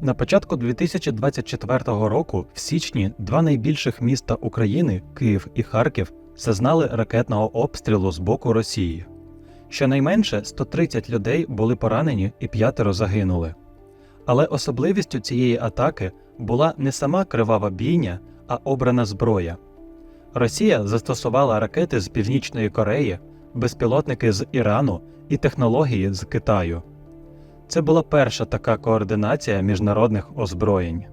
На початку 2024 року, в січні, два найбільших міста України Київ і Харків, зазнали ракетного обстрілу з боку Росії. Щонайменше 130 людей були поранені і п'ятеро загинули. Але особливістю цієї атаки була не сама кривава бійня, а обрана зброя. Росія застосувала ракети з Північної Кореї, безпілотники з Ірану і технології з Китаю. Це була перша така координація міжнародних озброєнь.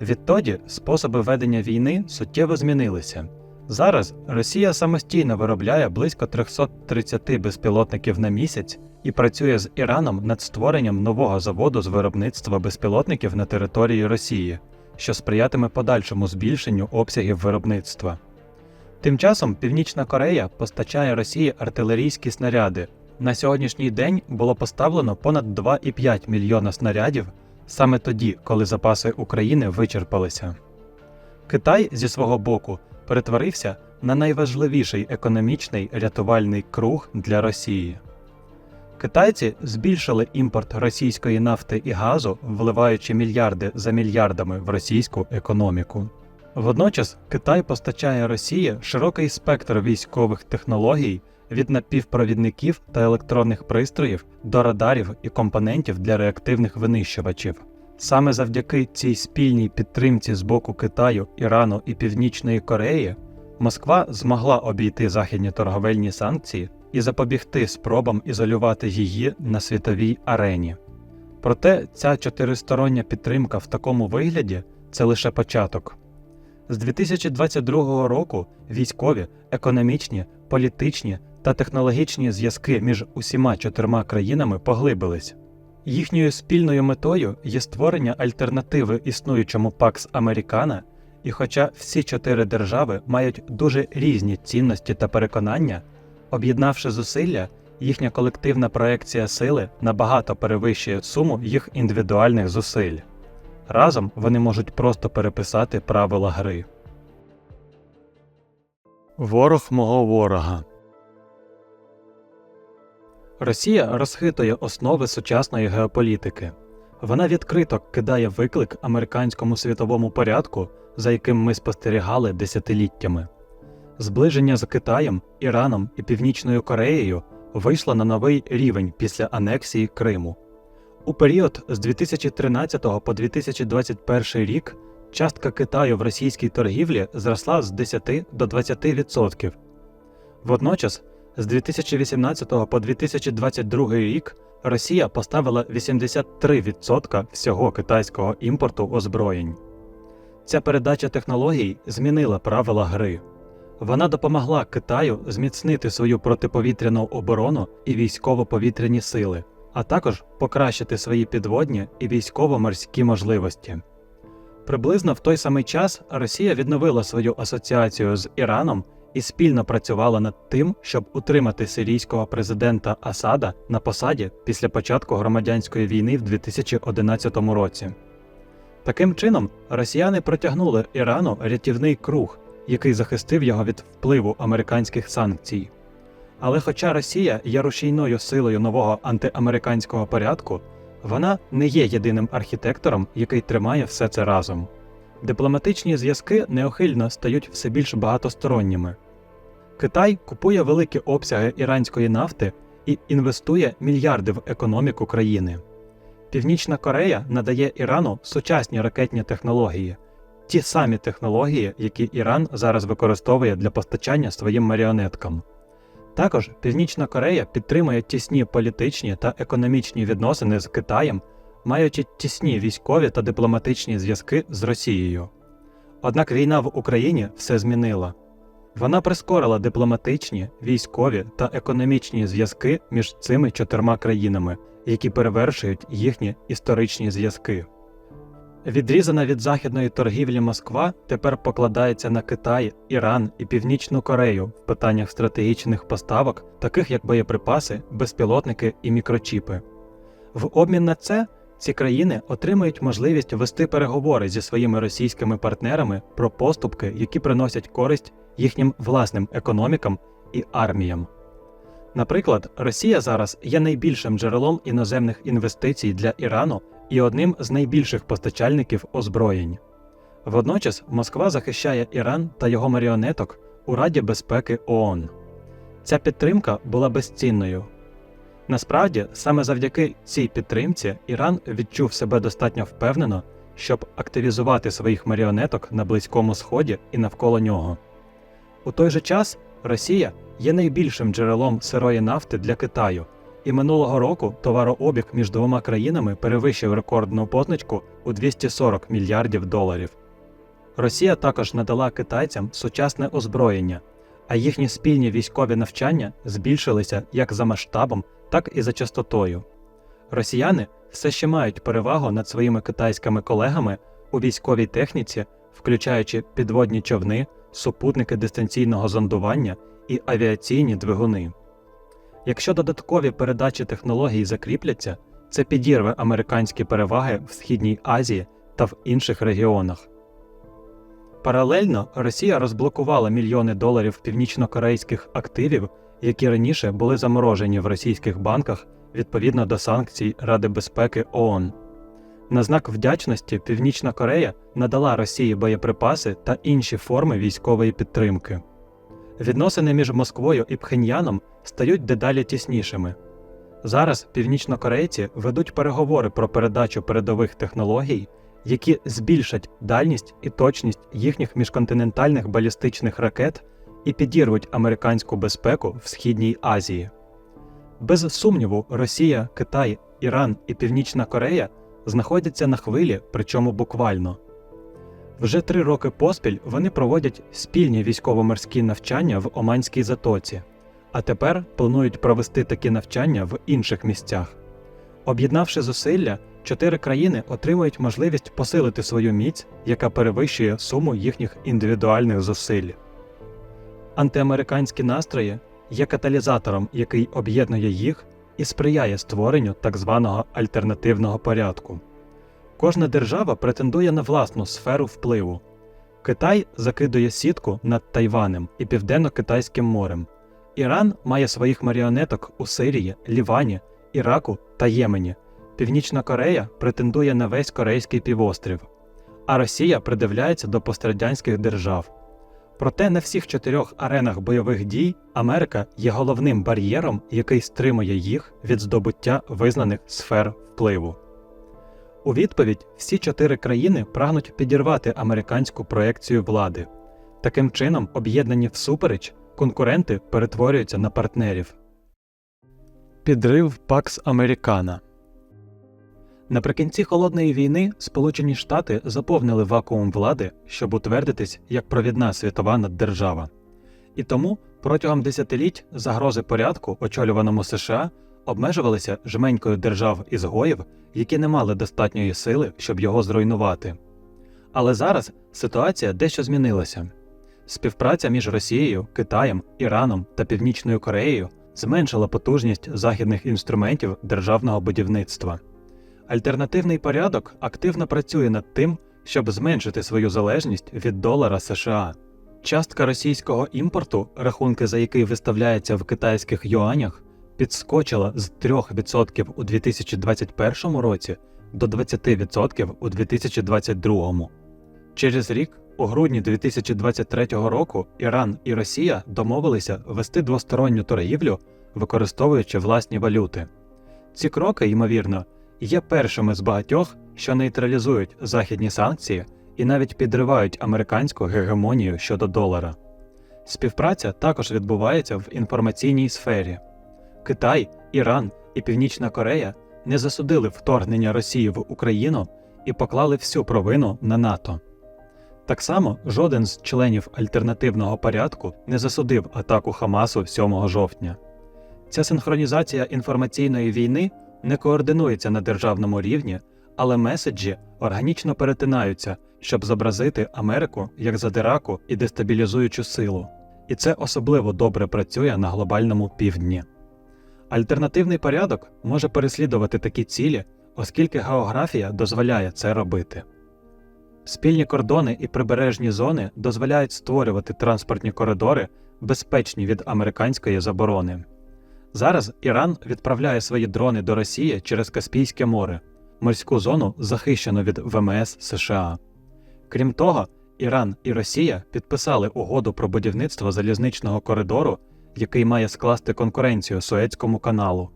Відтоді способи ведення війни суттєво змінилися. Зараз Росія самостійно виробляє близько 330 безпілотників на місяць і працює з Іраном над створенням нового заводу з виробництва безпілотників на території Росії, що сприятиме подальшому збільшенню обсягів виробництва. Тим часом Північна Корея постачає Росії артилерійські снаряди. На сьогоднішній день було поставлено понад 2,5 мільйона снарядів саме тоді, коли запаси України вичерпалися. Китай зі свого боку перетворився на найважливіший економічний рятувальний круг для Росії. Китайці збільшили імпорт російської нафти і газу, вливаючи мільярди за мільярдами в російську економіку. Водночас Китай постачає Росії широкий спектр військових технологій від напівпровідників та електронних пристроїв до радарів і компонентів для реактивних винищувачів. Саме завдяки цій спільній підтримці з боку Китаю, Ірану і Північної Кореї Москва змогла обійти західні торговельні санкції і запобігти спробам ізолювати її на світовій арені. Проте ця чотиристороння підтримка в такому вигляді це лише початок. З 2022 року військові, економічні, політичні та технологічні зв'язки між усіма чотирма країнами поглибились. Їхньою спільною метою є створення альтернативи існуючому Пакс Американа, і хоча всі чотири держави мають дуже різні цінності та переконання, об'єднавши зусилля, їхня колективна проекція сили набагато перевищує суму їх індивідуальних зусиль. Разом вони можуть просто переписати правила гри. Ворог мого ворога. Росія розхитує основи сучасної геополітики. Вона відкрито кидає виклик американському світовому порядку, за яким ми спостерігали десятиліттями. Зближення з Китаєм, Іраном і Північною Кореєю вийшло на новий рівень після анексії Криму. У період з 2013 по 2021 рік частка Китаю в російській торгівлі зросла з 10 до 20%. Водночас, з 2018 по 2022 рік Росія поставила 83% всього китайського імпорту озброєнь. Ця передача технологій змінила правила гри. Вона допомогла Китаю зміцнити свою протиповітряну оборону і військово-повітряні сили, а також покращити свої підводні і військово-морські можливості. Приблизно в той самий час Росія відновила свою асоціацію з Іраном і спільно працювала над тим, щоб утримати сирійського президента Асада на посаді після початку громадянської війни в 2011 році. Таким чином, росіяни протягнули Ірану рятівний круг, який захистив його від впливу американських санкцій. Але хоча Росія є рушійною силою нового антиамериканського порядку, вона не є єдиним архітектором, який тримає все це разом. Дипломатичні зв'язки неохильно стають все більш багатосторонніми. Китай купує великі обсяги іранської нафти і інвестує мільярди в економіку країни. Північна Корея надає Ірану сучасні ракетні технології, ті самі технології, які Іран зараз використовує для постачання своїм маріонеткам. Також Північна Корея підтримує тісні політичні та економічні відносини з Китаєм, маючи тісні військові та дипломатичні зв'язки з Росією. Однак війна в Україні все змінила. Вона прискорила дипломатичні, військові та економічні зв'язки між цими чотирма країнами, які перевершують їхні історичні зв'язки. Відрізана від західної торгівлі Москва тепер покладається на Китай, Іран і Північну Корею в питаннях стратегічних поставок, таких як боєприпаси, безпілотники і мікрочіпи. В обмін на це ці країни отримують можливість вести переговори зі своїми російськими партнерами про поступки, які приносять користь їхнім власним економікам і арміям. Наприклад, Росія зараз є найбільшим джерелом іноземних інвестицій для Ірану і одним з найбільших постачальників озброєнь. Водночас Москва захищає Іран та його маріонеток у Раді безпеки ООН. Ця підтримка була безцінною. Насправді, саме завдяки цій підтримці Іран відчув себе достатньо впевнено, щоб активізувати своїх маріонеток на Близькому Сході і навколо нього. У той же час Росія є найбільшим джерелом сирої нафти для Китаю, і минулого року товарообіг між двома країнами перевищив рекордну позначку у 240 мільярдів доларів. Росія також надала китайцям сучасне озброєння, а їхні спільні військові навчання збільшилися як за масштабом, так і за частотою. Росіяни все ще мають перевагу над своїми китайськими колегами у військовій техніці, включаючи підводні човни, супутники дистанційного зондування і авіаційні двигуни. Якщо додаткові передачі технологій закріпляться, це підірве американські переваги в Східній Азії та в інших регіонах. Паралельно Росія розблокувала мільйони доларів північнокорейських активів, які раніше були заморожені в російських банках відповідно до санкцій Ради безпеки ООН. На знак вдячності Північна Корея надала Росії боєприпаси та інші форми військової підтримки. Відносини між Москвою і Пхеньяном стають дедалі тіснішими. Зараз північнокорейці ведуть переговори про передачу передових технологій, які збільшать дальність і точність їхніх міжконтинентальних балістичних ракет і підірвуть американську безпеку в Східній Азії. Без сумніву, Росія, Китай, Іран і Північна Корея знаходяться на хвилі, причому буквально. Вже три роки поспіль вони проводять спільні військово-морські навчання в Оманській затоці, а тепер планують провести такі навчання в інших місцях. Об'єднавши зусилля, чотири країни отримують можливість посилити свою міць, яка перевищує суму їхніх індивідуальних зусиль. Антиамериканські настрої є каталізатором, який об'єднує їх і сприяє створенню так званого альтернативного порядку. Кожна держава претендує на власну сферу впливу. Китай закидує сітку над Тайванем і Південно-Китайським морем. Іран має своїх маріонеток у Сирії, Лівані, Іраку та Ємені. Північна Корея претендує на весь Корейський півострів, а Росія придивляється до пострадянських держав. Проте на всіх чотирьох аренах бойових дій Америка є головним бар'єром, який стримує їх від здобуття визнаних сфер впливу. У відповідь всі чотири країни прагнуть підірвати американську проекцію влади. Таким чином, об'єднані всупереч, конкуренти перетворюються на партнерів. Підрив Пакс Американа Наприкінці холодної війни Сполучені Штати заповнили вакуум влади, щоб утвердитись як провідна світова наддержава. І тому протягом десятиліть загрози порядку, очолюваному США, обмежувалися жменькою держав ізгоїв, які не мали достатньої сили, щоб його зруйнувати. Але зараз ситуація дещо змінилася. Співпраця між Росією, Китаєм, Іраном та Північною Кореєю зменшила потужність західних інструментів державного будівництва. Альтернативний порядок активно працює над тим, щоб зменшити свою залежність від долара США. Частка російського імпорту, рахунки за який виставляється в китайських юанях, підскочила з 3% у 2021 році до 20% у 2022. Через рік, у грудні 2023 року, Іран і Росія домовилися вести двосторонню торгівлю, використовуючи власні валюти. Ці кроки, ймовірно, є першими з багатьох, що нейтралізують західні санкції і навіть підривають американську гегемонію щодо долара. Співпраця також відбувається в інформаційній сфері. Китай, Іран і Північна Корея не засудили вторгнення Росії в Україну і поклали всю провину на НАТО. Так само жоден з членів альтернативного порядку не засудив атаку Хамасу 7 жовтня. Ця синхронізація інформаційної війни не координується на державному рівні, але меседжі органічно перетинаються, щоб зобразити Америку як задираку і дестабілізуючу силу. І це особливо добре працює на глобальному півдні. Альтернативний порядок може переслідувати такі цілі, оскільки географія дозволяє це робити. Спільні кордони і прибережні зони дозволяють створювати транспортні коридори, безпечні від американської заборони. Зараз Іран відправляє свої дрони до Росії через Каспійське море, морську зону захищено від ВМС США. Крім того, Іран і Росія підписали угоду про будівництво залізничного коридору, який має скласти конкуренцію Суецькому каналу.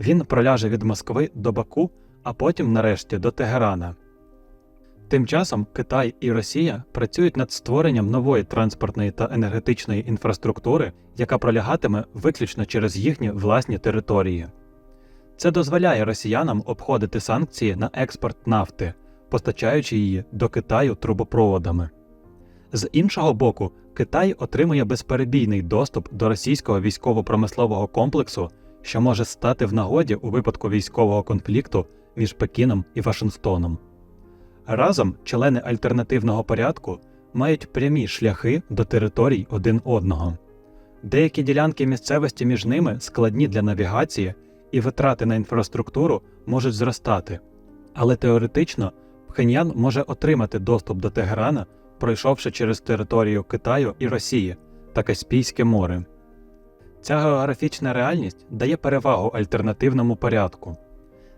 Він проляже від Москви до Баку, а потім, нарешті, до Тегерана. Тим часом Китай і Росія працюють над створенням нової транспортної та енергетичної інфраструктури, яка пролягатиме виключно через їхні власні території. Це дозволяє росіянам обходити санкції на експорт нафти, постачаючи її до Китаю трубопроводами. З іншого боку, Китай отримує безперебійний доступ до російського військово-промислового комплексу, що може стати в нагоді у випадку військового конфлікту між Пекіном і Вашингтоном. Разом члени альтернативного порядку мають прямі шляхи до територій один одного. Деякі ділянки місцевості між ними складні для навігації, і витрати на інфраструктуру можуть зростати. Але теоретично Пхеньян може отримати доступ до Тегерана, пройшовши через територію Китаю і Росії та Каспійське море. Ця географічна реальність дає перевагу альтернативному порядку.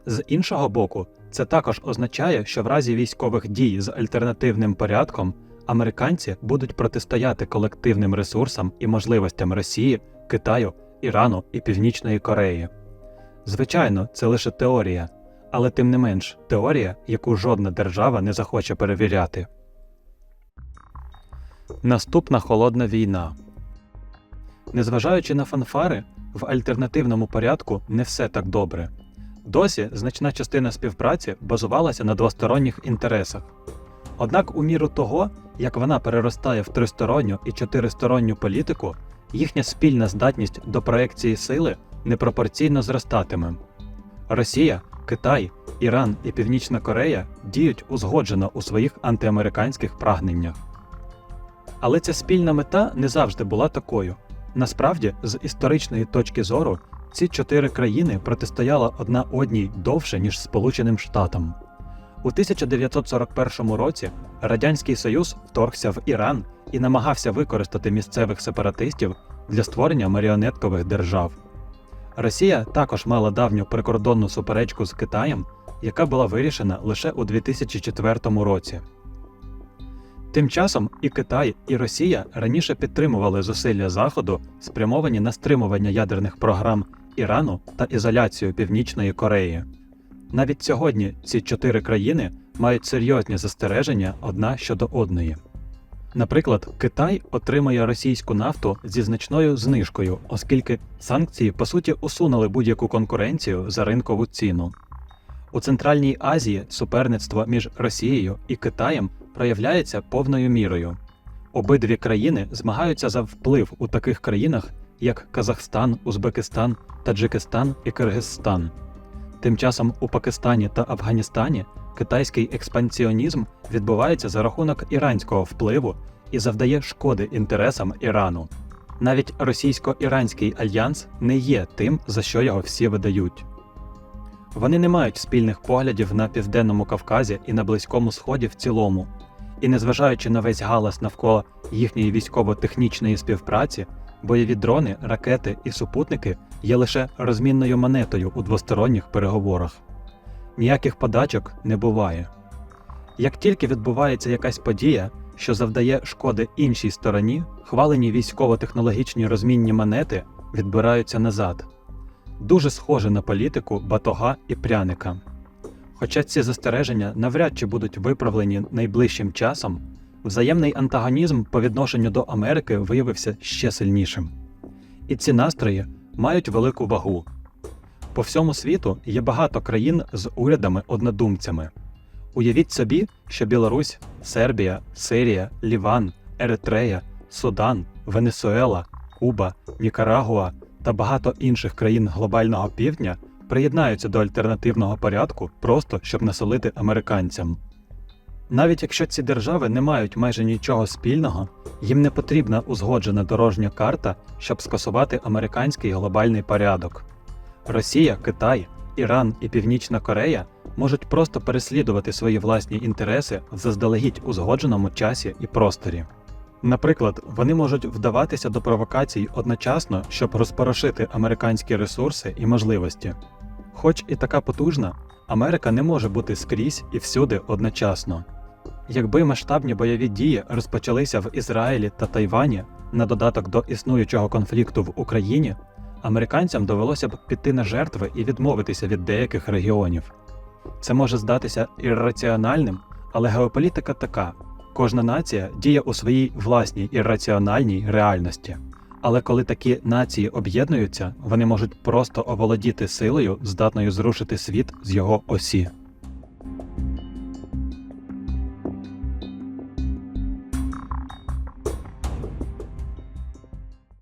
З іншого боку, це також означає, що в разі військових дій з альтернативним порядком американці будуть протистояти колективним ресурсам і можливостям Росії, Китаю, Ірану і Північної Кореї. Звичайно, це лише теорія, але тим не менш теорія, яку жодна держава не захоче перевіряти. Наступна холодна війна. Незважаючи на фанфари, в альтернативному порядку не все так добре. Досі значна частина співпраці базувалася на двосторонніх інтересах. Однак, у міру того, як вона переростає в тристоронню і чотиристоронню політику, їхня спільна здатність до проекції сили непропорційно зростатиме. Росія, Китай, Іран і Північна Корея діють узгоджено у своїх антиамериканських прагненнях. Але ця спільна мета не завжди була такою. Насправді, з історичної точки зору, ці чотири країни протистояли одна одній довше, ніж Сполученим Штатам. У 1941 році Радянський Союз вторгся в Іран і намагався використати місцевих сепаратистів для створення маріонеткових держав. Росія також мала давню прикордонну суперечку з Китаєм, яка була вирішена лише у 2004 році. Тим часом і Китай, і Росія раніше підтримували зусилля Заходу, спрямовані на стримування ядерних програм Ірану та ізоляцію Північної Кореї. Навіть сьогодні ці чотири країни мають серйозні застереження одна щодо одної. Наприклад, Китай отримує російську нафту зі значною знижкою, оскільки санкції по суті усунули будь-яку конкуренцію за ринкову ціну. У Центральній Азії суперництво між Росією і Китаєм проявляється повною мірою. Обидві країни змагаються за вплив у таких країнах, як Казахстан, Узбекистан, Таджикистан і Киргизстан. Тим часом у Пакистані та Афганістані китайський експансіонізм відбувається за рахунок іранського впливу і завдає шкоди інтересам Ірану. Навіть російсько-іранський альянс не є тим, за що його всі видають. Вони не мають спільних поглядів на південному Кавказі і на Близькому Сході в цілому. І незважаючи на весь галас навколо їхньої військово-технічної співпраці, бойові дрони, ракети і супутники є лише розмінною монетою у двосторонніх переговорах. Ніяких подачок не буває. Як тільки відбувається якась подія, що завдає шкоди іншій стороні, хвалені військово-технологічні розмінні монети відбираються назад. Дуже схоже на політику батога і пряника. Хоча ці застереження навряд чи будуть виправлені найближчим часом, взаємний антагонізм по відношенню до Америки виявився ще сильнішим. І ці настрої мають велику вагу. По всьому світу є багато країн з урядами-однодумцями. Уявіть собі, що Білорусь, Сербія, Сирія, Ліван, Еритрея, Судан, Венесуела, Куба, Нікарагуа та багато інших країн глобального півдня приєднаються до альтернативного порядку просто щоб насолити американцям. Навіть якщо ці держави не мають майже нічого спільного, їм не потрібна узгоджена дорожня карта, щоб скасувати американський глобальний порядок. Росія, Китай, Іран і Північна Корея можуть просто переслідувати свої власні інтереси в заздалегідь узгодженому часі і просторі. Наприклад, вони можуть вдаватися до провокацій одночасно, щоб розпорошити американські ресурси і можливості. Хоч і така потужна, Америка не може бути скрізь і всюди одночасно. Якби масштабні бойові дії розпочалися в Ізраїлі та Тайвані на додаток до існуючого конфлікту в Україні, американцям довелося б піти на жертви і відмовитися від деяких регіонів. Це може здатися ірраціональним, але геополітика така: кожна нація діє у своїй власній ірраціональній реальності. Але коли такі нації об'єднуються, вони можуть просто оволодіти силою, здатною зрушити світ з його осі.